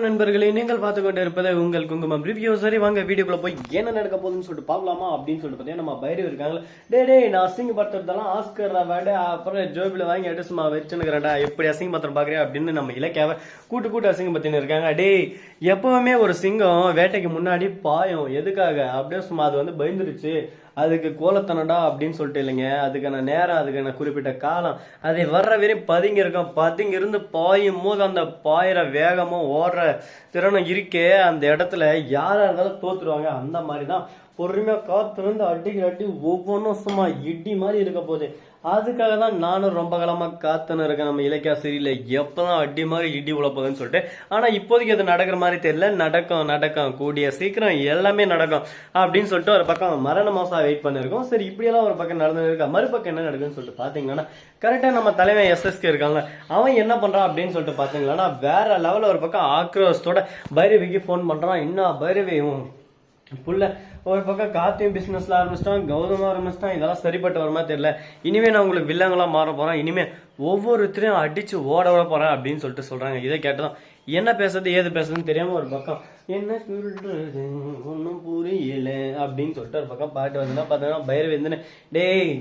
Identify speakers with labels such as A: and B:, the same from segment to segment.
A: நண்பர்களே. நீங்கள் பார்த்து கொண்டு உங்கள் குங்குமம் ரிவ்யூ சரி வாங்க வீடியோக்குள்ள போய் என்ன நடக்க போகுதுன்னு சொல்லிட்டு பார்க்கலாமா அப்படின்னு சொல்லிட்டு பார்த்தீங்கன்னா நம்ம பைரவ் இருக்காங்களே டே டே நான் அசிங்கப்படுத்துறதெல்லாம் ஆஸ்கர் அவார்டு அப்புறம் ஜோபியில் வாங்கி எடுத்து சும்மா வச்சுன்னுக்கிறேன்டா. எப்படி அசிங்கப்படுத்துற பார்க்குறேன் அப்படின்னு நம்ம இலக்கியாவை கூட்டு கூட்டு அசிங்கப்படுத்தின்னு இருக்காங்க. டே எப்பவுமே ஒரு சிங்கம் வேட்டைக்கு முன்னாடி பாயும். எதுக்காக? அப்படியே சும்மா அது வந்து பயந்துருச்சு. அதுக்கு கோலத்தனடா அப்படின்னு சொல்லிட்டு இல்லைங்க. அதுக்கான நேரம் அதுக்கான குறிப்பிட்ட காலம். அதை வர்ற வரையும் பதுங்கி இருக்கும். பதுங்கி இருந்து பாயும் போது அந்த பாயிற வேகமும் ஓடுற திறனும் இருக்கே. அந்த இடத்துல யாராக இருந்தாலும் தோத்துருவாங்க. அந்த மாதிரி தான் பொறுமையா காத்திருந்து அடிக்கிற அடி ஒவ்வொன்றும் சும்மா இடி மாதிரி இருக்க போகுது. அதுக்காக தான் நானும் ரொம்ப காலமாக காத்துன்னு இருக்கேன். நம்ம இலக்கிய சரியில்லை எப்பதான் அடி மாதிரி இடி உழப்போதுன்னு சொல்லிட்டு. ஆனால் இப்போதைக்கு அது நடக்கிற மாதிரி தெரியல. நடக்கும் நடக்கும். கூடிய சீக்கிரம் எல்லாமே நடக்கும் அப்படின்னு சொல்லிட்டு ஒரு பக்கம் மரண மாதம் வெயிட் பண்ணியிருக்கோம் சரி இப்படியெல்லாம் ஒரு பக்கம் நடந்து இருக்கா? மறுபக்கம் என்ன நடக்குதுன்னு சொல்லிட்டு பார்த்தீங்கன்னா கரெக்டாக நம்ம தலைவன் எஸ்எஸ்கே இருக்காங்க அவன் என்ன பண்ணுறான் அப்படின்னு சொல்லிட்டு பாத்தீங்கன்னா வேற லெவலில் ஒரு பக்கம் ஆக்ரோஷத்தோட பைரவிக்கு ஃபோன் பண்ணுறான் இன்னும் பைரவி? புள்ள ஒரு பக்கம் காத்தியும் பிஸ்னஸில் ஆரம்பிச்சிட்டான் கௌதமாக ஆரம்பிச்சிட்டான் இதெல்லாம் சரிப்பட்டு வருமா தெரியல. இனிமே நான் உங்களுக்கு வில்லங்களாக மாற போகிறேன் இனிமேல் ஒவ்வொருத்தரையும் அடித்து ஓட விட போகிறேன் அப்படின்னு சொல்லிட்டு சொல்கிறாங்க இதை கேட்டதும் என்ன பேசுறது ஏது பேசுறதுன்னு தெரியாமல் ஒரு பக்கம் என்ன சொல்றது ஒன்றும் புரியல அப்படின்னு சொல்லிட்டு ஒரு பக்கம் பாட்டு வந்தால் பார்த்தீங்கன்னா பைரவி டேய்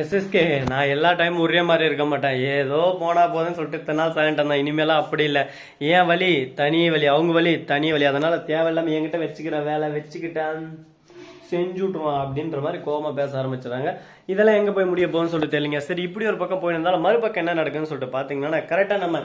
A: எஸ்எஸ்கே நான் எல்லா டைமும் ஒரே மாதிரி இருக்க மாட்டேன். ஏதோ போனா போதுன்னு சொல்லிட்டு இத்தனை நாள் சைலண்ட் தான் இனிமேலாம் அப்படி இல்லை. ஏன் வழி தனி வழி அவங்க வழி தனி வழி அதனால தேவையில்லாம என்கிட்ட வச்சுக்கிற வேலை வச்சுக்கிட்டான். செஞ்சு அப்படின்ற மாதிரி கோபமாக பேச ஆரம்பிச்சிடறாங்க. இதெல்லாம் எங்கே போய் முடிய போகுதுன்னு சொல்லிட்டு தெரியலங்க. சரி இப்படி ஒரு பக்கம் போயிருந்தாலும் மறுபக்கம் என்ன நடக்குன்னு சொல்லிட்டு பார்த்தீங்கன்னா கரெக்டாக நம்ம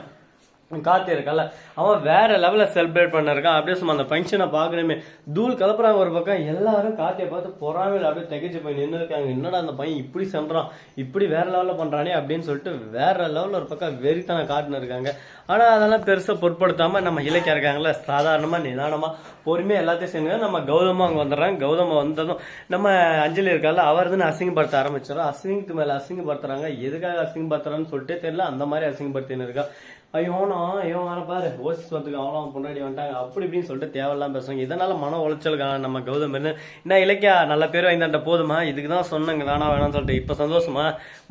A: காத்து இருக்கல அவன் வேற லெவலில் செலிப்ரேட் பண்ணிருக்கான். அப்படியே சும்மா அந்த ஃபங்க்ஷனை பார்க்கணுமே. தூள் கலப்புறாங்க ஒரு பக்கம். எல்லாரும் காத்தியை பார்த்து பொறாமையில் அப்படியே தகைச்சு போய் நின்று இருக்காங்க. என்னடா அந்த பையன் இப்படி சென்றான்? இப்படி வேற லெவல்ல பண்றானே அப்படின்னு சொல்லிட்டு வேற லெவல்ல ஒரு பக்கம் வெறித்தனை காட்டுன்னு இருக்காங்க. ஆனா அதெல்லாம் பெருசா பொருட்படுத்தாம நம்ம இலக்கியம் இருக்காங்களே சாதாரணமா நிதானமா பொறுமையாக எல்லாத்தையும் செய்யணுங்க. நம்ம கௌதமா அங்கே வந்துடுறாங்க. கௌதம வந்ததும் நம்ம அஞ்சலி இருக்கால அவர் தான் அசிங்கப்படுத்த ஆரம்பிச்சிடும் அசிங்கத்து மேலே அசிங்கப்படுத்துறாங்க. எதுக்காக அசிங்கப்படுத்துறான்னு சொல்லிட்டு தெரியல. அந்த மாதிரி அசிங்கப்படுத்தின்னு இருக்கா. ஐயோனா ஐயோ வர பாரு. ஓசிஸ் வந்துருக்கு அவனும் அவன் பொண்டாடி வந்துட்டாங்க. அப்படி இப்படின்னு சொல்லிட்டு தேவையில்லாம பேசுவாங்க இதனால மன உளைச்சலுக்கான நம்ம கௌதம் என்ன இலக்கியா? நல்ல பேர் வாங்கிட்ட போதுமா? இதுக்கு தான் சொன்னங்க. வேணாம் வேணாம்னு சொல்லிட்டு. இப்போ சந்தோஷமா?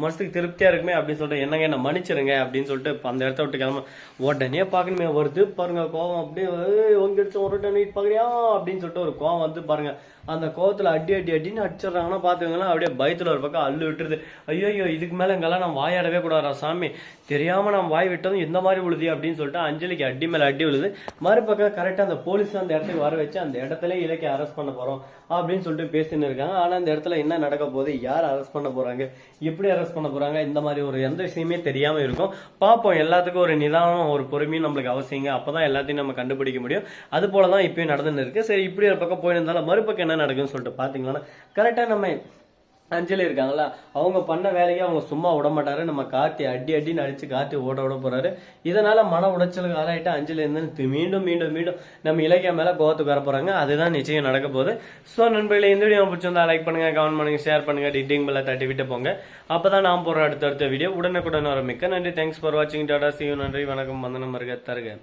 A: மனசுக்கு திருப்தியாக இருக்குமே அப்படின்னு சொல்லிட்டு என்னங்க என்ன மன்னிச்சிருங்க அப்படின்னு சொல்லிட்டு அந்த இடத்த விட்டு கிளம்ப உடனே பார்க்கணுமே வருது. பாருங்க கோவம் அப்படியே ஏய், உங்க அடிச்சு ஒரு டன் அப்படின்னு சொல்லிட்டு ஒரு கோவம் வந்து பாருங்க. அந்த கோவத்துல அடி அடி அடின்னு அடிச்சிடுறாங்கன்னா பாத்துக்கங்களா அப்படியே பயத்துல ஒரு பக்கம் அள்ளு விட்டுருது. ஐயோ ஐயோ இதுக்கு மேல இங்கெல்லாம் நான் வாயாடவே கூடாதா சாமி. தெரியாம நான் வாய் விட்டதும் இந்த மாதிரி விழுது அப்படின்னு சொல்லிட்டு அஞ்சலிக்கு அடி மேல அடி விழுது. மறுபக்கம் கரெக்டா அந்த போலீஸ் அந்த இடத்துக்கு வர வச்சு அந்த இடத்துல இலக்கிய அரெஸ்ட் பண்ண போறோம் அப்படின்னு சொல்லிட்டு பேசின்னு இருக்காங்க. ஆனா அந்த இடத்துல என்ன நடக்க போகுது? யார் அரெஸ்ட் பண்ண போறாங்க? எப்படி அரெஸ்ட் பண்ண போறாங்க? இந்த மாதிரி ஒரு எந்த விஷயமே தெரியாம இருக்கும். பார்ப்போம் எல்லாத்துக்கும் ஒரு நிதானம் ஒரு பொறுமையும் நம்மளுக்கு அவசியங்க. அப்பதான் எல்லாத்தையும் நம்ம கண்டுபிடிக்க முடியும். அது போலதான் இப்பயும் நடந்துன்னு இருக்கு. சரி இப்படி ஒரு பக்கம் போயிருந்தாலும் மறுபக்கம் என்ன நடக்குன்னு சொல்லிட்டு பார்த்தீங்கன்னா கரெக்டாக நம்ம அஞ்சலி இருக்காங்களா அவங்க பண்ண வேலையை அவங்க சும்மா விட மாட்டாரு. நம்ம காத்தி அடி அடின்னு அடிச்சு காத்தி ஓட விட போறாரு. இதனால மன உடைச்சலுக்கு ஆளாயிட்டு அஞ்சலி இருந்து மீண்டும் மீண்டும் மீண்டும் நம்ம இலக்கிய மேல கோவத்துக்கு வர போறாங்க. அதுதான் நிச்சயம் நடக்க போகுது. ஸோ நண்பர்களே இந்த வீடியோ பிடிச்சிருந்தா லைக் பண்ணுங்க கமெண்ட் பண்ணுங்க ஷேர் பண்ணுங்க டிட்டிங் பெல்ல தட்டி விட்டு போங்க. அப்பதான் நான் போற அடுத்த அடுத்த வீடியோ உடனுக்குடன் வர மிக்க நன்றி. தேங்க்ஸ் ஃபார் வாட்சிங் டாடா சியூ நன்றி. வணக்கம். வந்தனம் மருக தருக.